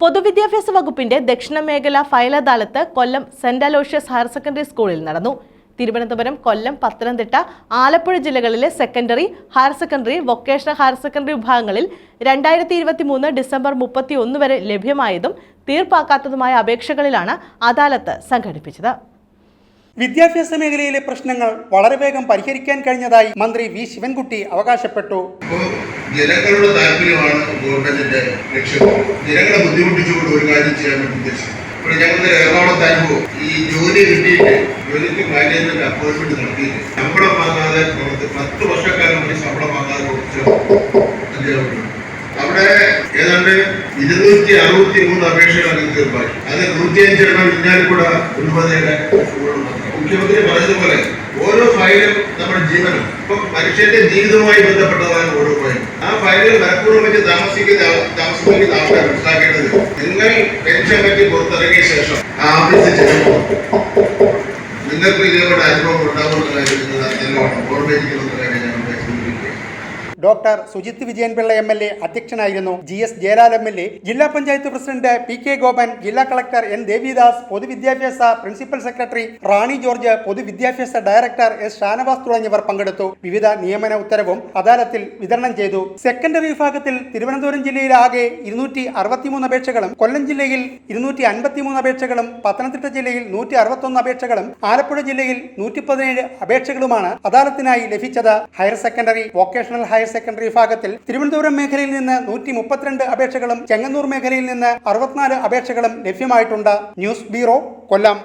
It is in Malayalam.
പൊതുവിദ്യാഭ്യാസ വകുപ്പിന്റെ ദക്ഷിണ മേഖല file adalat Kollam saint Aloysius higher secondary സ്കൂളിൽ നടന്നു. തിരുവനന്തപുരം കൊല്ലം പത്തനംതിട്ട ആലപ്പുഴ ജില്ലകളിലെ secondary higher secondary vocational higher secondary വിഭാഗങ്ങളിൽ രണ്ടായിരത്തി ഇരുപത്തി മൂന്ന് ഡിസംബർ മുപ്പത്തി ഒന്ന് വരെ ലഭ്യമായതും തീർപ്പാക്കാത്തതുമായ അപേക്ഷകളിലാണ് അദാലത്ത് സംഘടിപ്പിച്ചത്. വിദ്യാഭ്യാസ മേഖലയിലെ പ്രശ്നങ്ങൾ വളരെ വേഗം പരിഹരിക്കാൻ കഴിഞ്ഞതായി മന്ത്രി വി ശിവൻകുട്ടി അവകാശപ്പെട്ടു. ജനങ്ങളുടെ താല്പര്യമാണ് ഗവൺമെന്റിന്റെ ലക്ഷ്യം. ജനങ്ങളെ ബുദ്ധിമുട്ടിച്ചുകൊണ്ട് ഒരു കാര്യം ചെയ്യാൻ വേണ്ടി ഇപ്പോൾ ഞങ്ങളുടെ എറണാകുളത്ത് അനുഭവം ഈ ജോലി കിട്ടിയിട്ട് ജോലിക്ക് മാനേജ്മെന്റ് അപ്പോയിന്റ്മെന്റ് നടത്തിയിട്ട് ശമ്പളം വാങ്ങാതെ പത്ത് വർഷക്കാലം ശമ്പളം വാങ്ങാതെ അവിടെ ഏതാണ്ട് ഇരുന്നൂറ്റി അറുപത്തി മൂന്ന് അപേക്ഷകൾ അതിൽ തീർപ്പാക്കി അത് നൂറ്റിയഞ്ചെണ്ണം ഇന്നാലിക്കൂടെ ഉന്നതയുടെ മുഖ്യമന്ത്രി പറഞ്ഞതുപോലെ ഓരോ ഫയലും നമ്മുടെ ജീവനും ഇപ്പൊ മനുഷ്യന്റെ ജീവിതവുമായി ബന്ധപ്പെട്ടതാണ് ഓരോ ഫയലും. ആ ഫയലിൽ മനഃപൂർവം വെച്ച് താമസിക്കുന്ന താമസിക്കുന്ന ആൾക്കാർ മനസ്സിലാക്കേണ്ടത് നിങ്ങൾ പെൻഷൻ പറ്റി പുറത്തിറങ്ങിയ ശേഷം ആ ഓഫീസിൽ ചെല്ലുമ്പോൾ നിങ്ങൾക്ക് ഇതേപോലെ അനുഭവം ഉണ്ടാവുന്ന കാര്യം നിങ്ങൾ doctor Sujith Vijayan Pillai M L A അധ്യക്ഷനായിരുന്നു. G S Jayalal M L A ജില്ലാ panchayat president P K Gopan ജില്ലാ കളക്ടർ എൻ ദേവിദാസ് പൊതുവിദ്യാഭ്യാസ പ്രിൻസിപ്പൽ സെക്രട്ടറി റാണി ജോർജ് പൊതുവിദ്യാഭ്യാസ ഡയറക്ടർ എസ് ഷാനവാസ് തുടങ്ങിയവർ പങ്കെടുത്തു. വിവിധ നിയമന ഉത്തരവും അദാലത്തിൽ വിതരണം ചെയ്തു. സെക്കൻഡറി വിഭാഗത്തിൽ തിരുവനന്തപുരം ജില്ലയിൽ ആകെ ഇരുന്നൂറ്റി അറുപത്തിമൂന്ന് അപേക്ഷകളും കൊല്ലം ജില്ലയിൽ ഇരുന്നൂറ്റി അൻപത്തിമൂന്ന് അപേക്ഷകളും പത്തനംതിട്ട ജില്ലയിൽ നൂറ്റി അറുപത്തൊന്ന് അപേക്ഷകളും ആലപ്പുഴ ജില്ലയിൽ നൂറ്റി പതിനേഴ് അപേക്ഷകളുമാണ് അദാലത്തിനായി ലഭിച്ചത്. Higher secondary vocational higher secondary വിഭാഗത്തിൽ തിരുവനന്തപുരം മേഖലയിൽ നിന്ന് നൂറ്റി മുപ്പത്തിരണ്ട് അപേക്ഷകളും ചെങ്ങന്നൂർ മേഖലയിൽ നിന്ന് അറുപത്തിനാല് അപേക്ഷകളും ലഭ്യമായിട്ടുണ്ട്. News bureau Kollam.